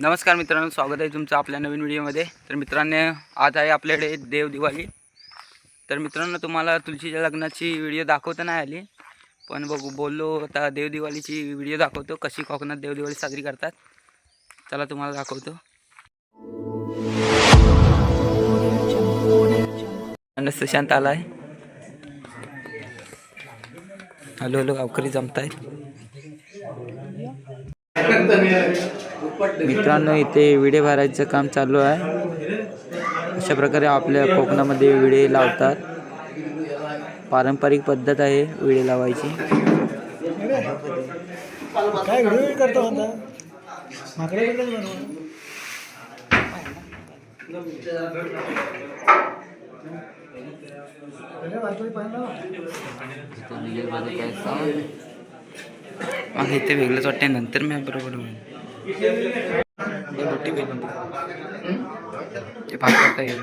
नमस्कार मित्रांनो स्वागत आहे तुमचं आपल्या नवीन व्हिडिओमध्ये. तर मित्रांनो आज आहे आपल्याकडे देव दिवाळी. तर मित्रांनो तुम्हाला तुळशीच्या लग्नाची व्हिडिओ दाखवता नाही आली पण बघू बोललो आता देव दिवाळीची व्हिडिओ दाखवतो कशी कोकणात देव दिवाळी साजरी करतात. चला तुम्हाला दाखवतो. आणि सुशांत आलाय. हॅलो हॅलो गावकरी जमतायत. मित्रांनो इथे विडे भरायचं काम चालू आहे. अशा प्रकारे आपल्या कोकणामध्ये विडे लावतात. पारंपरिक पद्धत आहे विडे लावायची. काय करतो मग इथे वेगळंच वाटते नंतर मी बरोबर होईल. हे मोठी ते भाग करता येईल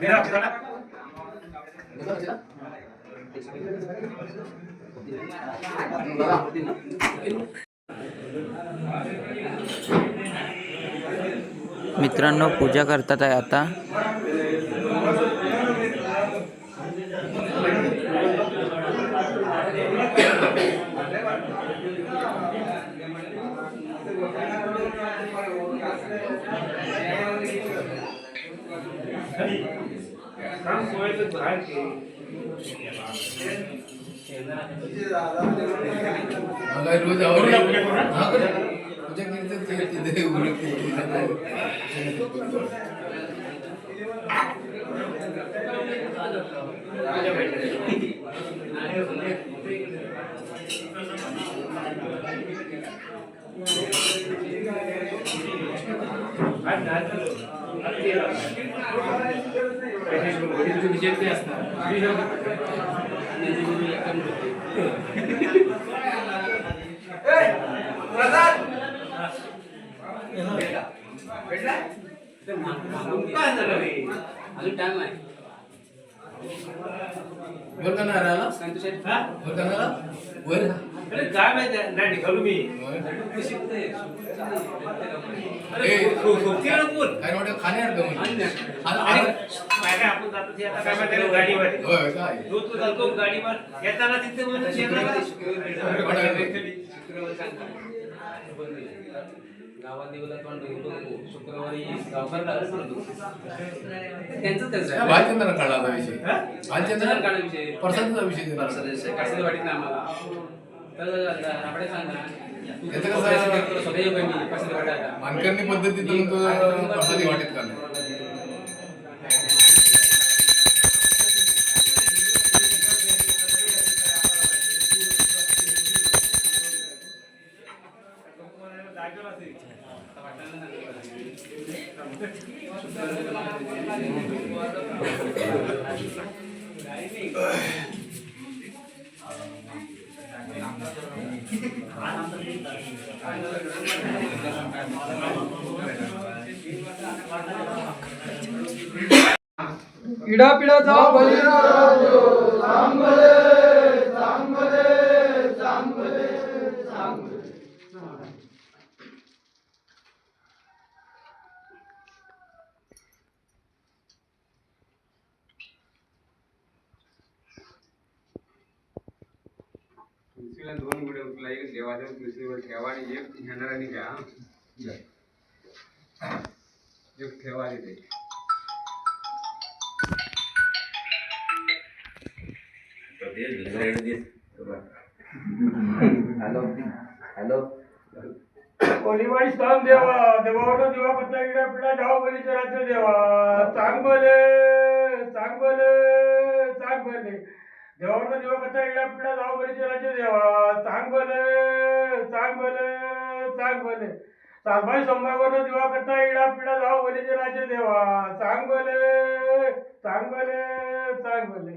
मेरा मित्रांनो पूजा करतात आहे आता. रोज ಸಬ್ಜೆಕ್ಟ್ ಕೇಳ್ತಿದ್ದೆ విజయం చేస్తారు वर का नाही राहिला वर का नाही वर काय माहिती नाही निघालो मी. ना बोल. काय वाटत? का म्हणजे. आणि. काय काय आपण जातो ते आता काय माहिती गाडीवर? होय काय? तो गाडीवर. येताना तिथे म्हणून शेताला त्यांचं भालचंद्र काढला आता विषय भालचंद्र विषय प्रसादचा विषय दिला कसं वाटत ना आम्हाला तर आपण सांगा त्याचं कसं आहे? स्वतः मी कसं वाटायला मानकरणी पद्धतीतून तो प्रसादी वाटेत का इडापिडाचा बलिराजो तुळशीला दोन गुढे उचला एक देवाच्या तुळशीवर ठेवा आणि एक घेणार आणि घ्या. एक ठेवा तिथे हॅलो हॅलो. कोलीवाडी स्थान देवा देवावर दिवा पत्ता इकडे पिढा जाऊ बलीचे राज्य देवा. चांग बले चांग बले चांग बले देवावर दिवा पत्ता इडा पिढा जाऊ बलीचे देवा. चांग बले चांग बले चांग बले सातबाई सोमवारवर दिवा करता इडा पिडा जाऊ बलीचे देवा. चांग बले चांग बले चांग बले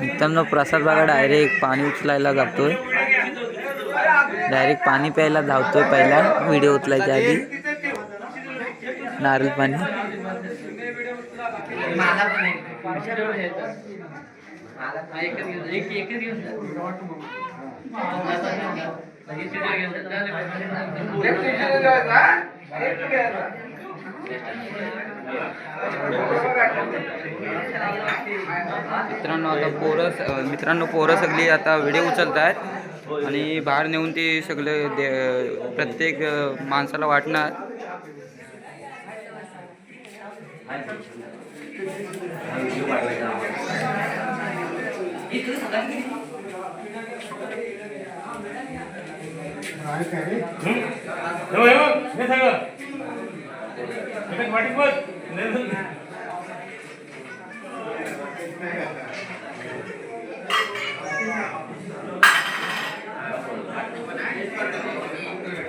मित्रांनो प्रसाद बागा डायरेक्ट पाणी उचलायला जातोय. डायरेक्ट पाणी प्यायला धावतोय पहिला. व्हिडिओ उचलायच्या आधी. नारळ पाणी. मित्रांनो आता पोरं मित्रांनो पोरं सगळी आता व्हिडिओ उचलत आहेत आणि बाहेर नेऊन ते सगळे दे प्रत्येक माणसाला वाटणार. हे बघ, हे सगळं एकच वाटीत बस.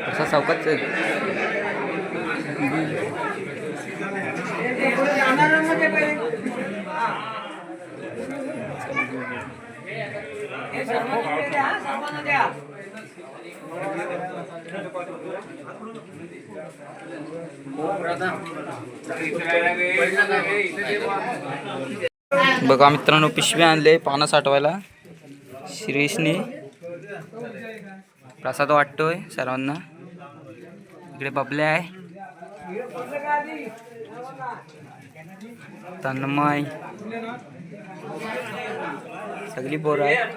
असा चौकात बघा मित्रांनो पिशवी आणले पानं साठवायला. शिरीषने. प्रसाद वाटतोय सर्वांना. इकडे बबले आहे. तन्मय. सगळी पोरं आहेत.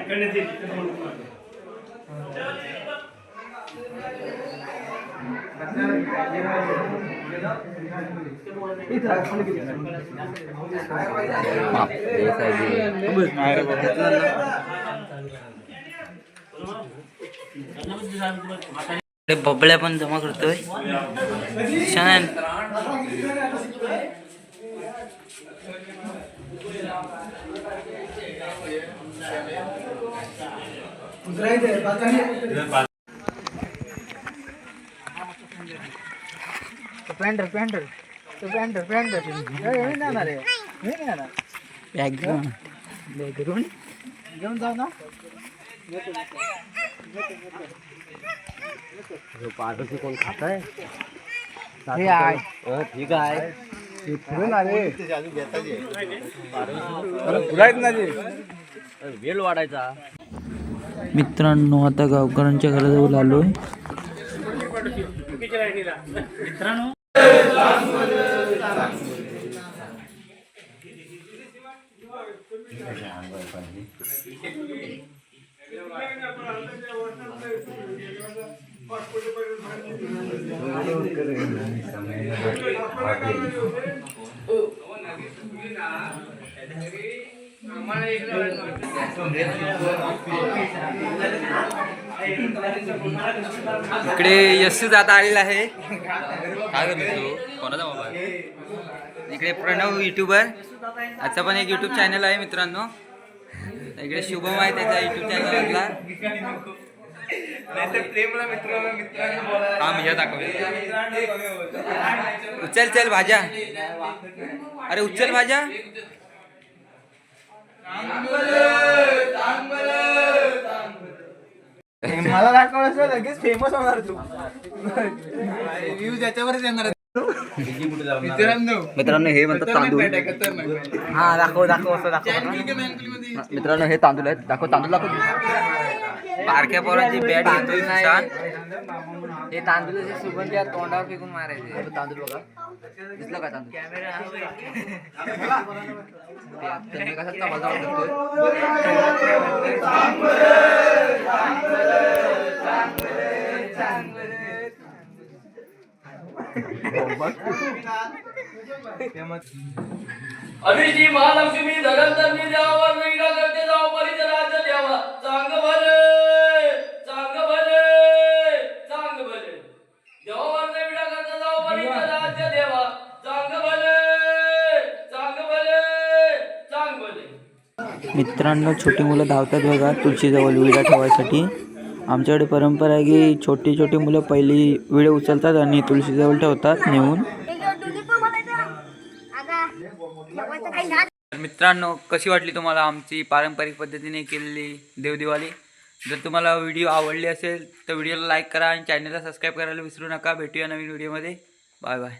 इकडे बबड्या पण जमा करतोय. छान उतरायचंय पाताने पॅन्टर पॅन्टर तो हे जाणार आहे. हे नाही जाणार बॅकग्राऊंड घेऊन जाऊ ना. हे आहे. ठीक आहे. हे फिरून आले. वेळ वाढायचा. मित्रांनो आता गावकऱ्यांच्या घराजवळ आलोय. અમારે इकडे यश दादा आलेला आहे. काय करतो कोणाचा मोबाईल इकडे प्रणव युट्यूबर आजचा पण एक युट्यूब चॅनल आहे मित्रांनो. इकडे शुभम आहे त्याचा युट्यूब चॅनलला हा मी दाखव उचल चल भाज्या. अरे उचल भाज्या. मला दाखवलं असं लगेच फेमस होणार तू. व्ह्यूज याच्यावरच येणार मित्रांनो. मित्रांनो हे म्हणतात तांदूळ. हा दाखव दाखव असं दाखव. मित्रांनो हे तांदूळ आहेत. दाखव तांदूळ दाखव. बारक्या पोरांची बॅट घेतोय छान. हे तांदूळाचे सुगंध या तोंडावर फेकून मारायचे. तांदूळ बघा. दिसलं का तांदूळ? त्यांनी कसा करतोय अभिजी महालक्ष्मी धनंतरनी देवावर वेगळा करते जाऊ परिचराचं देवा. चांग भले चांग भले चांग भले देवावर वेगळा करते जाऊ देवा. चांग भले चांग भले चांग भले. मित्रांनो छोटी मुलं धावतात बघा तुळशीजवळ विडा ठेवायसाठी. आमच्याकडे परंपरा आहे की छोटी छोटी मुलं पहिली विडे उचलतात आणि तुळशीजवळ ठेवतात नेऊन. मित्रांनो कशी वाटली तुम्हाला आमची पारंपरिक पद्धतीने केलेली देवदिवाळी? जर तुम्हाला व्हिडिओ आवडली असेल तर व्हिडिओला लाईक करा आणि चॅनलला सबस्क्राईब करायला विसरू नका. भेटूया नवीन व्हिडिओमध्ये. Bye bye.